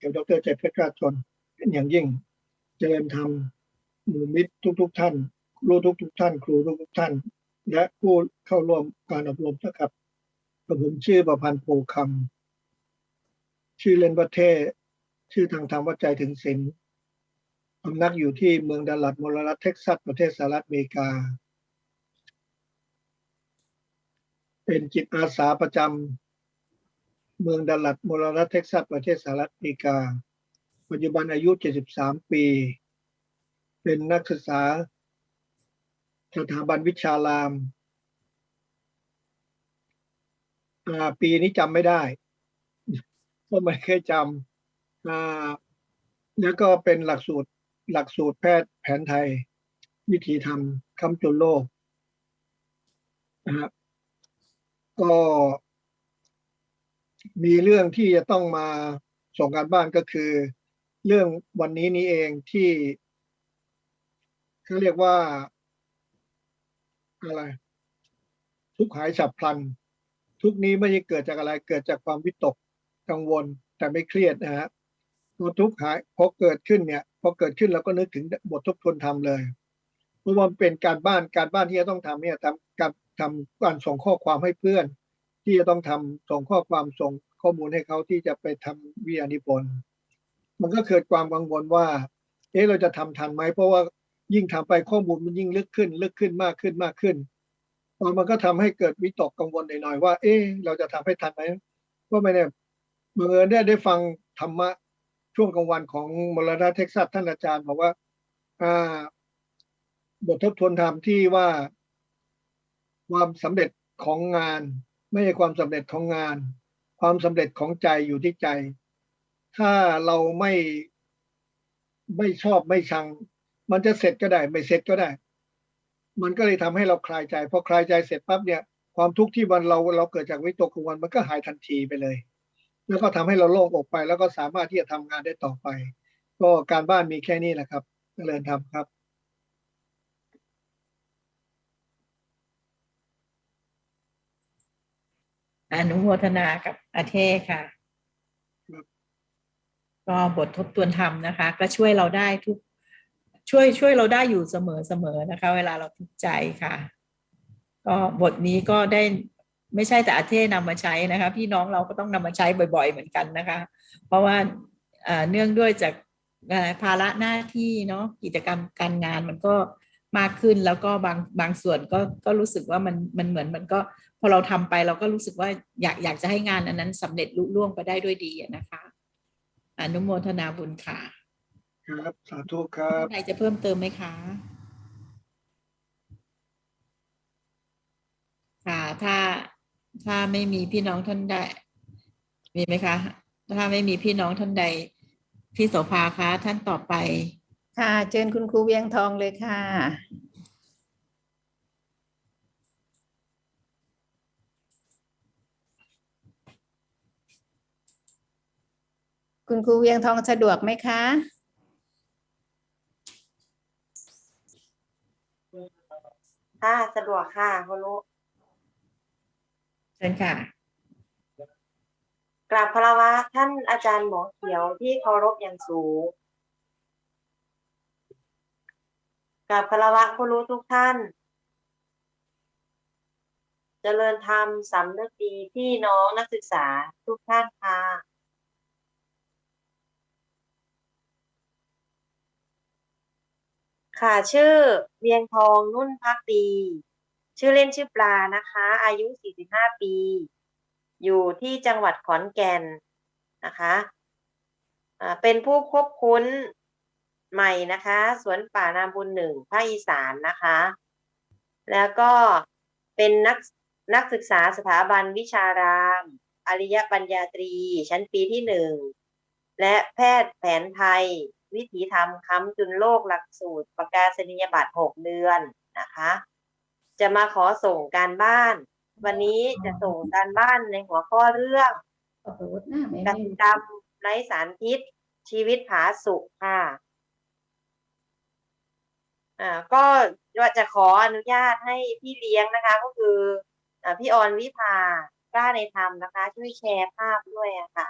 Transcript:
เกี่ยวดรใจเพชรราชนเป็นอย่างยิ่ง เจริญธรรมหมู่มิตรทุกๆท่านครูทุกๆท่าน ครูทุกๆท่าน และผู้เข้าร่วมการอบรมนะครับผมชื่อประพันธ์โพคำชื่อเล่นว่าเทชื่อทางธรรมว่าใจถึงศีลป์พำนักอยู่ที่เมืองดัลลัดมลรัฐเท็กซัสประเทศสหรัฐอเมริกา เป็นจิตอาสาประจำ เมืองดัลลัดมลรัฐเท็กซัสประเทศสหรัฐอเมริกา ปัจจุบันอายุ 73 ปี เป็นนักศึกษา สถาบันวิชารามาปีนี้จำไม่ได้เพราะไม่เคยจำแล้วก็เป็นหลักสูตรหลักสูตรแพทย์แผนไทย วิธีทำคำจุลโลกนะครับก็ มีเรื่องที่จะต้องมาส่งการบ้านก็คือ เรื่องวันนี้นี้เองที่เขาเรียกว่าอะไร ทุกข์หายฉับพลัน ทุกนี้ไม่ใช่เกิดจากอะไรเกิดจากความวิตกกังวลแต่ไม่เครียดนะฮะพอทุกข์หายพอเกิดขึ้นเนี่ยพอเกิดขึ้นเราก็นึกถึงบททบทวนธรรมเลยเพราะว่ามันเป็นการบ้านการบ้านที่จะต้องทำเนี่ยทำการทำการส่งข้อความให้เพื่อน ที่จะต้องทำส่งข้อความส่งข้อมูลให้เขาที่จะไปทำวิทยานิพนธ์มันก็เกิดความกังวลว่า เอ๊ะเราจะทำทันไหมเพราะว่ายิ่งทำไปข้อมูลมันยิ่งลึกขึ้น ลึกขึ้นมากขึ้นมากขึ้นมันก็ทำให้เกิดวิตกกังวลหน่อยๆว่า เอ๊ะเราจะทำให้ทันไหมก็ไม่แน่บังเอิญได้ได้ฟังธรรมะช่วงกลางวันของมรณะเท็กซัสท่านอาจารย์บอกว่าอ่าบททบทวนธรรมที่ว่าความสำเร็จของงาน ไม่ใช่ความสำเร็จของงาน ความสำเร็จของใจอยู่ที่ใจ ถ้าเราไม่ไม่ชอบไม่ชัง มันจะเสร็จก็ได้ ไม่เสร็จก็ได้ มันก็เลยทำให้เราคลายใจพอคลายใจเสร็จปั๊บเนี่ยความทุกข์ที่มันเราเราเกิดจากวิตกกังวลมันก็หายทันทีไปเลย แล้วก็ทำให้เราโล่งอกไป แล้วก็สามารถที่จะทำงานได้ต่อไป ก็การบ้านมีแค่นี้แหละครับเจริญธรรมครับ อนุโมทนากับอาเทค่ะ ก็บททบทวนธรรมนะคะ ก็ช่วยเราได้ทุก ช่วยช่วยเราได้อยู่เสมอเสมอนะคะ เวลาเราทุกข์ใจค่ะ ก็บทนี้ก็ได้ไม่ใช่แต่อาเทนำมาใช้นะคะ พี่น้องเราก็ต้องนำมาใช้บ่อย ๆ เหมือนกันนะคะ เพราะว่าเนื่องด้วยจากภาระหน้าที่เนาะกิจกรรมการงานมันก็ มากขึ้นแล้วก็บางบางส่วนก็ก็รู้สึกว่ามันมันเหมือนมันก็พอเราทำไปเราก็รู้สึกว่าอยากอยากจะให้งานอันนั้นสำเร็จลุล่วงไปได้ด้วยดีอะนะคะอนุโมทนาบุญค่ะ ครับสาธุครับใครจะเพิ่มเติมไหมคะค่ะถ้าถ้าไม่มีพี่น้องท่านใดมีไหมคะ ถ้าไม่มีพี่น้องท่านใดพี่โสภาคะท่านต่อไป ค่ะเชิญคุณครูเวียงทองเลยค่ะ คุณครูเวียงทองสะดวกไหมคะค่ะสะดวกค่ะคุณรู้เชิญค่ะกราบพระวะท่านอาจารย์หมอเขียวที่เคารพอย่างสูง กราบพรวะคุณรู้ทุกท่านเจริญธรรมสำนึกดีพี่น้องนักศึกษาทุกท่านค่ะ ค่ะชื่อเวียงทองนุ่นพักดี ชื่อเล่นชื่อปลานะคะ อายุ 45 ปี อยู่ที่จังหวัดขอนแก่นนะคะอ่าเป็นผู้ควบคุ้น ใหม่นะคะ สวนป่านาบุญหนึ่งภาคอีสานนะคะ แล้วก็เป็นนักนักศึกษาสถาบันวิชาราม อริยปัญญาตรี ชั้นปีที่หนึ่ง และแพทย์แผนไทย วิถีธรรมค้ำจุนโลกหลักสูตร ประกาศนียบัตรหกเดือนนะคะ จะมาขอส่งการบ้าน วันนี้จะส่งการบ้านในหัวข้อเรื่องขอโทษนะไม่กไม่สิกรรมไร้สารพิษชีวิตผาสุกค่ะ อ่าก็จะขออนุญาตให้พี่เลี้ยงนะคะ ก็คืออ่าพี่ออนวิภากล้าในธรรมนะคะ ช่วยแชร์ภาพด้วยอะค่ะ